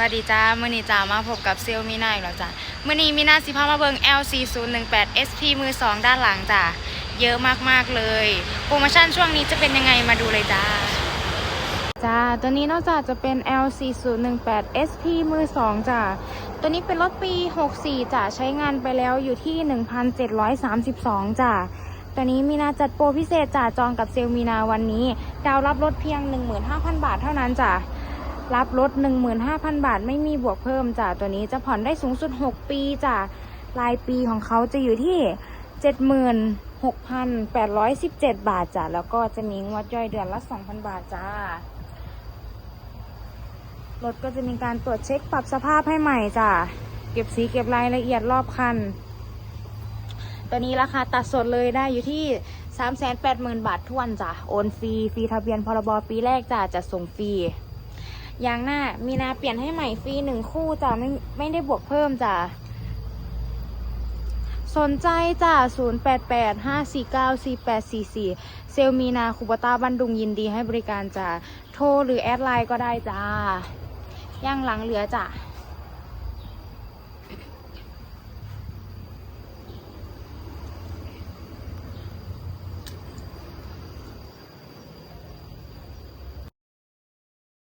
วัสดีจ้ามื่อนี้จ้ามาพบกับเซลมีนาอีกแล้วจ้ามื่อนี้มีนาสิพามาเบิง LC018 SP มือสองด้านหลังจ้าเยอะมากๆเลย โปรโมชั่นช่วงนี้จะเป็นยังไงมาดูเลยจ้าจ้าตัวนี้นอกจากจะเป็น LC018 SP มือสองจ้าตัวนี้เป็นรถปี 64จ้าใช้งานไปแล้วอยู่ที่ 1,732จ้าตัวนี้มีนาจัดโปรพิเศษจ้าจองกับเซลมีนาวันนี้ ดาวรับรถเพียง 15,000 บาทเท่านั้นจ้า รับลด15,000 บาท ไม่มีบวกเพิ่มจ้ะตัวนี้จะผ่อนได้สูงสุด 6 ปีจ้ะรายปีของเขาจะอยู่ที่ 76,817 บาทจ้ะแล้วก็จะมีงวดย่อยเดือนละ 2,000 บาทจ้ารถก็จะมีการตรวจเช็คปรับสภาพให้ใหม่จ้ะเก็บสีเก็บรายละเอียดรอบคัน ตัวนี้ราคาตัดสดเลยได้อยู่ที่ 380,000 บาททวนจ้ะโอนฟรี ฟรีทะเบียนพรบปีแรกจ้ะจะส่งฟรี ยางหน้ามีนาเปลี่ยนให้ใหม่ฟรีหนึ่งคู่จ้ะไม่ไม่ได้บวกเพิ่มจ้ะสนใจจ้ะ0 8 8 5 4 9 4 8 4 4 เซลมีนาคูปตาบันดุงยินดีให้บริการจ้ะโทรหรือแอดไลน์ก็ได้จ้าย่างหลังเหลือจ้ะ